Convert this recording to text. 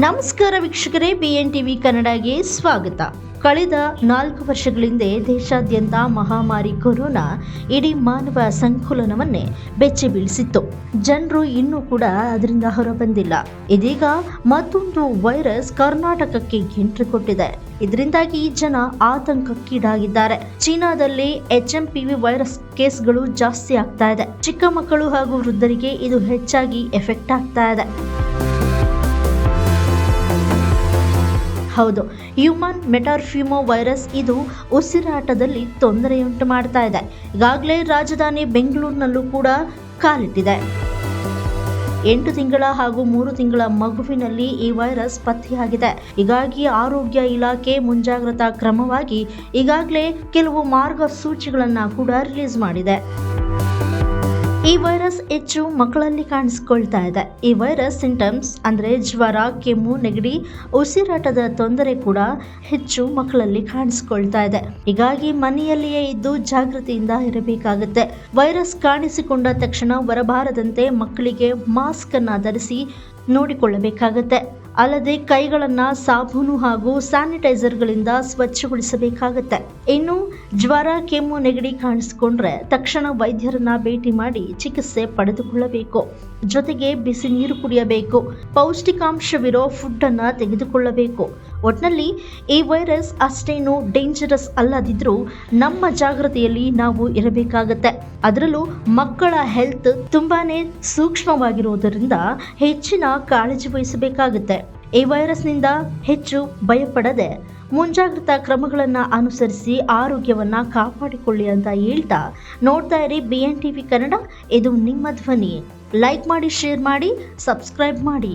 ನಮಸ್ಕಾರ ವೀಕ್ಷಕರೇ B N TV ಕನ್ನಡಗೆ ಸ್ವಾಗತ. ಕಳೆದ ನಾಲ್ಕು ವರ್ಷಗಳಿಂದ ದೇಶಾದ್ಯಂತ ಮಹಾಮಾರಿ ಕೊರೋನಾ ಇಡೀ ಮಾನವ ಸಂಕುಲನವನ್ನೇ ಬೆಚ್ಚಿ ಬೀಳಿಸಿತ್ತು. ಜನರು ಇನ್ನೂ ಕೂಡ ಅದರಿಂದ ಹೊರಬಂದಿಲ್ಲ. ಇದೀಗ ಮತ್ತೊಂದು ವೈರಸ್ ಕರ್ನಾಟಕಕ್ಕೆ ಎಂಟ್ರಿ ಕೊಟ್ಟಿದೆ. ಇದರಿಂದಾಗಿ ಜನ ಆತಂಕಕ್ಕೀಡಾಗಿದ್ದಾರೆ. ಚೀನಾದಲ್ಲಿ H M P V virus ಕೇಸ್ಗಳು ಜಾಸ್ತಿ ಆಗ್ತಾ ಇದೆ. ಚಿಕ್ಕ ಮಕ್ಕಳು ಹಾಗೂ ವೃದ್ಧರಿಗೆ ಇದು ಹೆಚ್ಚಾಗಿ ಎಫೆಕ್ಟ್ ಆಗ್ತಾ ಇದೆ. ಹೌದು. ಹ್ಯೂಮನ್ ಮೆಟಾರ್ಫ್ಯೂಮೋ ವೈರಸ್ ಇದು ಉಸಿರಾಟದಲ್ಲಿ ತೊಂದರೆಯುಂಟು ಮಾಡ್ತಾ ಇದೆ. ಈಗಾಗಲೇ ರಾಜಧಾನಿ ಬೆಂಗಳೂರಿನಲ್ಲೂ ಕೂಡ ಕಾಲಿಟ್ಟಿದೆ. ಎಂಟು ತಿಂಗಳ ಹಾಗೂ ಮೂರು ತಿಂಗಳ ಮಗುವಿನಲ್ಲಿ ಈ ವೈರಸ್ ಪತ್ತೆಯಾಗಿದೆ. ಹೀಗಾಗಿ ಆರೋಗ್ಯ ಇಲಾಖೆ ಮುಂಜಾಗ್ರತಾ ಕ್ರಮವಾಗಿ ಈಗಾಗಲೇ ಕೆಲವು ಮಾರ್ಗಸೂಚಿಗಳನ್ನು ಕೂಡ ರಿಲೀಸ್ ಮಾಡಿದೆ. ಈ ವೈರಸ್ ಹೆಚ್ಚು ಮಕ್ಕಳಲ್ಲಿ ಕಾಣಿಸ್ಕೊಳ್ತಾ ಇದೆ. ಈ ವೈರಸ್ ಸಿಂಟಮ್ಸ್ ಅಂದರೆ ಜ್ವರ, ಕೆಮ್ಮು, ನೆಗಡಿ, ಉಸಿರಾಟದ ತೊಂದರೆ ಕೂಡ ಹೆಚ್ಚು ಮಕ್ಕಳಲ್ಲಿ ಕಾಣಿಸ್ಕೊಳ್ತಾ ಇದೆ. ಹೀಗಾಗಿ ಮನೆಯಲ್ಲಿಯೇ ಇದ್ದು ಜಾಗೃತಿಯಿಂದ ಇರಬೇಕಾಗುತ್ತೆ. ವೈರಸ್ ಕಾಣಿಸಿಕೊಂಡ ತಕ್ಷಣ ಹೊರಬಾರದಂತೆ ಮಕ್ಕಳಿಗೆ ಮಾಸ್ಕ್ ಅನ್ನ ಧರಿಸಿ ನೋಡಿಕೊಳ್ಳಬೇಕಾಗತ್ತೆ. ಅಲ್ಲದೆ ಕೈಗಳನ್ನು ಸಾಬೂನು ಹಾಗೂ ಸ್ಯಾನಿಟೈಸರ್ಗಳಿಂದ ಸ್ವಚ್ಛಗೊಳಿಸಬೇಕಾಗತ್ತೆ. ಇನ್ನು ಜ್ವರ, ಕೆಮ್ಮು, ನೆಗಡಿ ಕಾಣಿಸಿಕೊಂಡ್ರೆ ತಕ್ಷಣ ವೈದ್ಯರನ್ನ ಭೇಟಿ ಮಾಡಿ ಚಿಕಿತ್ಸೆ ಪಡೆದುಕೊಳ್ಳಬೇಕು. ಜೊತೆಗೆ ಬಿಸಿ ನೀರು ಕುಡಿಯಬೇಕು. ಪೌಷ್ಟಿಕಾಂಶವಿರೋ ಫುಡ್ ಅನ್ನ ತೆಗೆದುಕೊಳ್ಳಬೇಕು. ಒಟ್ನಲ್ಲಿ ಈ ವೈರಸ್ ಅಷ್ಟೇನು ಡೇಂಜರಸ್ ಅಲ್ಲದಿದ್ರೂ ನಮ್ಮ ಜಾಗೃತಿಯಲ್ಲಿ ನಾವು ಇರಬೇಕಾಗತ್ತೆ. ಅದರಲ್ಲೂ ಮಕ್ಕಳ ಹೆಲ್ತ್ ತುಂಬಾನೇ ಸೂಕ್ಷ್ಮವಾಗಿರುವುದರಿಂದ ಹೆಚ್ಚಿನ ಕಾಳಜಿ ವಹಿಸಬೇಕಾಗುತ್ತೆ. ಈ ವೈರಸ್ನಿಂದ ಹೆಚ್ಚು ಭಯಪಡದೆ ಮುಂಜಾಗ್ರತಾ ಕ್ರಮಗಳನ್ನು ಅನುಸರಿಸಿ ಆರೋಗ್ಯವನ್ನ ಕಾಪಾಡಿಕೊಳ್ಳಿ ಅಂತ ಹೇಳ್ತಾ ನೋಡ್ತಾ ಇರಿ ಬಿ ಎನ್ ಟಿವಿ ಕನ್ನಡ. ಇದು ನಿಮ್ಮ ಧ್ವನಿ. ಲೈಕ್ ಮಾಡಿ ಶೇರ್ ಮಾಡಿ ಸಬ್ಸ್ಕ್ರೈಬ್ ಮಾಡಿ.